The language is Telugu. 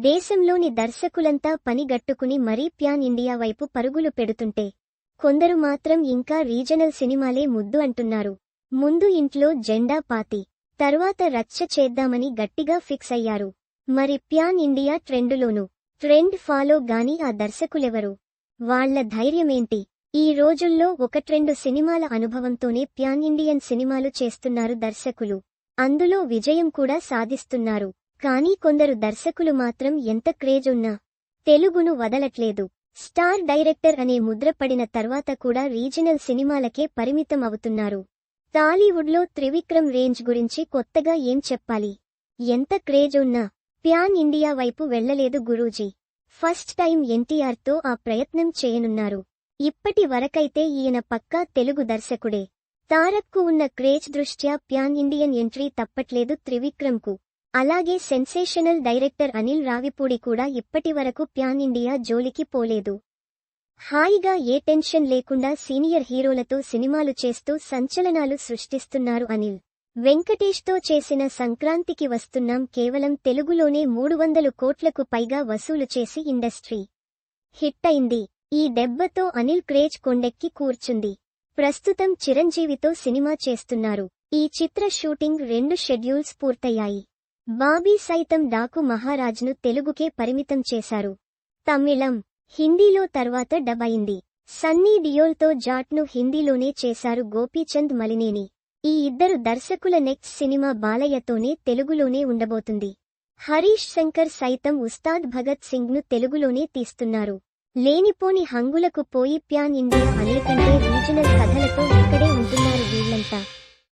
దేశంలోని దర్శకులంతా పనిగట్టుకుని మరీ ప్యాన్ ఇండియా వైపు పరుగులు పెడుతుంటే కొందరు మాత్రం ఇంకా రీజనల్ సినిమాలే ముద్దు అంటున్నారు. ముందు ఇంట్లో జెండా పాతి తర్వాత రచ్చ చేద్దామని గట్టిగా ఫిక్స్ అయ్యారు. మరి ప్యాన్ ఇండియా ట్రెండులోను ట్రెండ్ ఫాలో గాని ఆ దర్శకులెవరు? వాళ్ళ ధైర్యమేంటి? ఈ రోజుల్లో ఒకట్రెండు సినిమాల అనుభవంతోనే ప్యాన్ ఇండియన్ సినిమాలు చేస్తున్నారు దర్శకులు. అందులో విజయం కూడా సాధిస్తున్నారు. కానీ కొందరు దర్శకులు మాత్రం ఎంత క్రేజ్ ఉన్నా తెలుగును వదలట్లేదు. స్టార్ డైరెక్టర్ అనే ముద్రపడిన తర్వాత కూడా రీజనల్ సినిమాలకే పరిమితం అవుతున్నారు. టాలీవుడ్లో త్రివిక్రమ్ రేంజ్ గురించి కొత్తగా ఏం చెప్పాలి? ఎంత క్రేజ్ ఉన్నా ప్యాన్ ఇండియా వైపు వెళ్ళలేదు గురూజీ. ఫస్ట్ టైం ఎన్టీఆర్తో ఆ ప్రయత్నం చేయనున్నారు. ఇప్పటి వరకైతే ఈయన పక్కా తెలుగు దర్శకుడే. తారక్కు ఉన్న క్రేజ్ దృష్ట్యా ప్యాన్ ఇండియన్ ఎంట్రీ తప్పట్లేదు త్రివిక్రమ్కు. అలాగే సెన్సేషనల్ డైరెక్టర్ అనిల్ రావిపూడి కూడా ఇప్పటివరకు ప్యాన్ ఇండియా జోలికి పోలేదు. హాయిగా ఏ టెన్షన్ లేకుండా సీనియర్ హీరోలతో సినిమాలు చేస్తూ సంచలనాలు సృష్టిస్తున్నారు అనిల్. వెంకటేష్తో చేసిన సంక్రాంతికి వస్తున్నాం కేవలం తెలుగులోనే మూడు వందలు కోట్లకు పైగా వసూలు చేసి ఇండస్ట్రీ. హిట్ అయింది. ఈ దెబ్బతో అనిల్ క్రేజ్ కొండెక్కి కూర్చుంది. ప్రస్తుతం చిరంజీవితో సినిమా చేస్తున్నారు. ఈ చిత్ర షూటింగ్ రెండు షెడ్యూల్స్ పూర్తయ్యాయి. బాబీ సైతం డాకు మహారాజ్ను తెలుగుకే పరిమితం చేశారు. తమిళం హిందీలో తర్వాత డబ్ అయింది. సన్నీ డియోల్తో జాట్ను హిందీలోనే చేశారు గోపీచంద్ మలినేని. ఈ ఇద్దరు దర్శకుల నెక్స్ట్ సినిమా బాలయ్యతోనే తెలుగులోనే ఉండబోతుంది. హరీష్ శంకర్ సైతం ఉస్తాద్ భగత్ సింగ్ను తెలుగులోనే తీస్తున్నారు. లేనిపోని హంగులకు పోయి ప్యాన్ ఇండియా అనేకంటే రీజనల్ కథలతో ఇక్కడే ఉంటున్నారు వీళ్ళంతా